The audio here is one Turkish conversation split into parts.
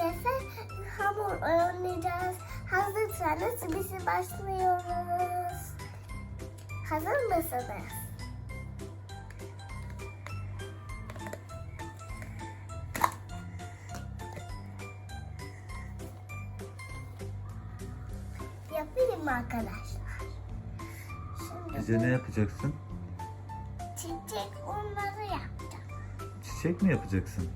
sefer hamur oynayacağız. Hazırsanız biz başlıyoruz. Hazır mısınız? Yapayım arkadaşlar. Şimdi Bize ne yapacaksın? çiçek onları yapacağım. Çiçek mi yapacaksın?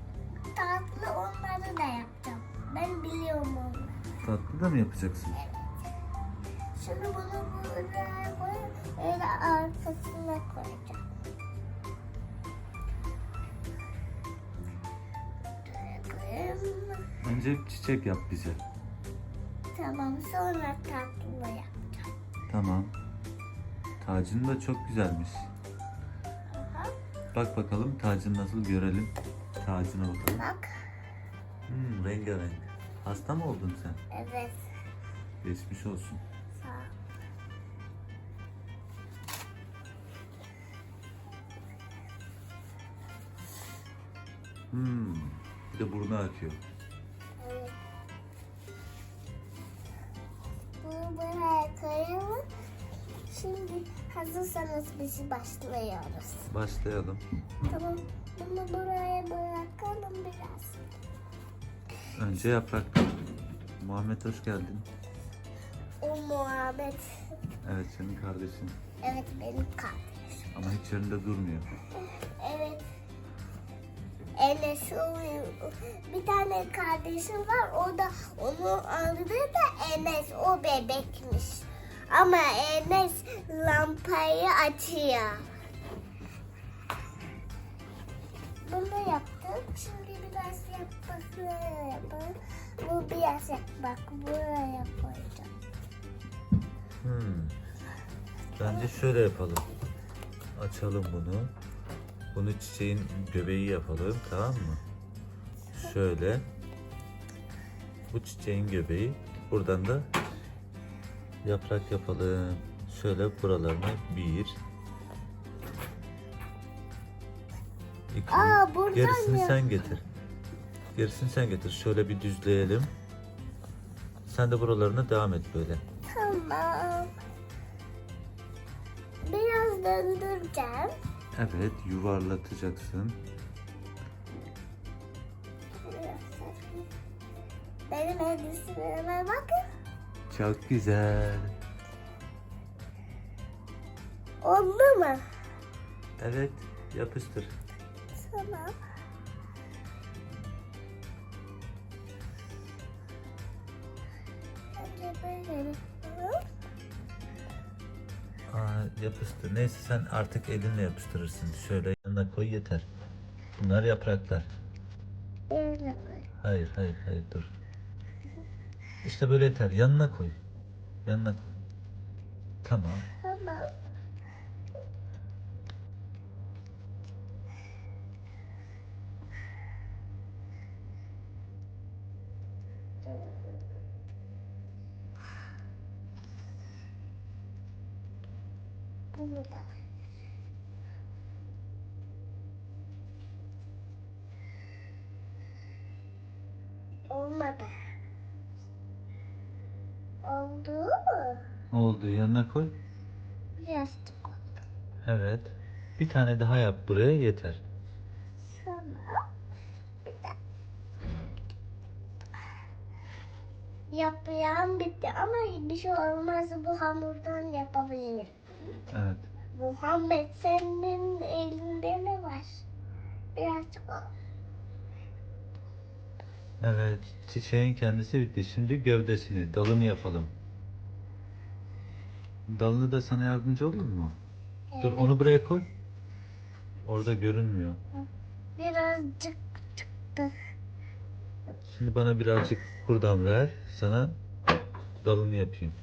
Tatlı onları da yapacağım. Ben biliyorum onları. Tatlı da mı yapacaksın? Şimdi bunu buraya koyup öyle arkasına koyacağım. Önce çiçek yap bize. Tamam sonra tatlı yapacağım. Tamam. Tacın da çok güzelmiş. Aha, Bak bakalım tacın nasıl görelim. Tacına bakalım. bak. Hmm, rengarenk. Hasta mı oldun sen? Evet. Geçmiş olsun. Sağ ol. Hmm. Bir de burnu akıyor. Evet. Bunu buraya koyalım. Şimdi hazırsanız biz başlıyoruz. Başlayalım. Tamam. Bunu buraya bırakalım biraz. Önce yaprak. Muhammed hoş geldin. O Muhammed. Evet senin kardeşin. Evet benim kardeşim. Ama hiç yerinde durmuyor. Evet. Enes uyuyor. Bir tane kardeşim var. O da onun adı da Enes. O bebekmiş. Ama Enes lampayı açıyor. Bunu yaptım. Şimdi biraz yapmak böyle yapalım. Bu biraz yapmak buraya koyacağım. Hmm. Bence şöyle yapalım. Açalım bunu. Bunu çiçeğin göbeği yapalım tamam mı? Şöyle. Bu çiçeğin göbeği. Buradan da yaprak yapalım. Şöyle buralarına bir. iki. Aa, buradan Gerisini ya. sen getir. Gerisini sen getir. Şöyle bir düzleyelim. Sen de buralarına devam et böyle. Tamam. Biraz döndüreceğim. Evet, yuvarlatacaksın. Benim elbiselerime bakın. Çok güzel. Oldu mu? Evet, yapıştır. Tamam. Aa, yapıştır. Neyse sen artık elinle yapıştırırsın. Şöyle yanına koy yeter. Bunlar yapraklar. Hayır, hayır, hayır dur. İşte böyle yeter. Yanına koy. Yanına koy. Tamam. Tamam. Bunu da. Olmadı. Oldu mu? Oldu. Yanına koy. Biraz Evet. Bir tane daha yap buraya yeter. Tamam. Yapıyan bitti ama bir şey olmaz bu hamurdan yapabilirim. Evet. Muhammed senin elinde ne var? Birazcık. Evet. Çiçeğin kendisi bitti. Şimdi gövdesini, dalını yapalım. Dalını da sana yardımcı mı? Dur Evet. onu buraya koy. Orada görünmüyor. Birazcık çıktı. Şimdi bana birazcık buradan ver. Sana dalını yapayım.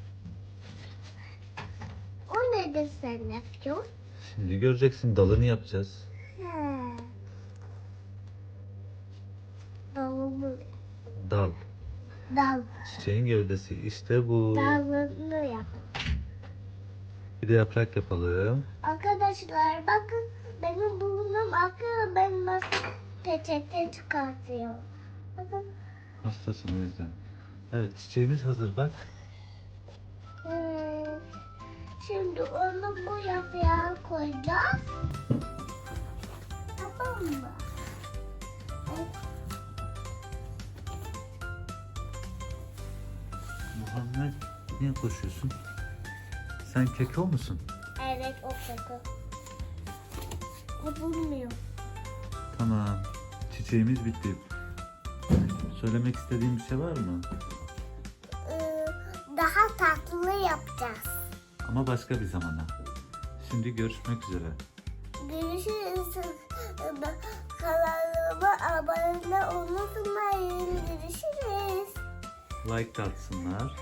Neden sen yapıyorsun? Şimdi göreceksin dalını yapacağız. He. Dalını, Dal. dal, Çiçeğin gövdesi. İşte bu. dalını yap. Bir de yaprak yapalım. Arkadaşlar bakın benim burnum akıyor ben nasıl peçete çıkartıyorum. Bakın Hastasın o yüzden. Evet çiçeğimiz hazır bak. Hmm, Şimdi onu bu yaprağa koyacağız. Tamam mı? Muhammed niye koşuyorsun? Sen keko musun? Evet o kötü. O bulmuyor. Tamam. Çiçeğimiz bitti. Söylemek istediğin bir şey var mı? Ee, daha tatlı yapacağız. Ama başka bir zamana. Şimdi görüşmek üzere. Görüşürüz. Kanalıma abone olmayı unutmayın. Görüşürüz. Like atsınlar.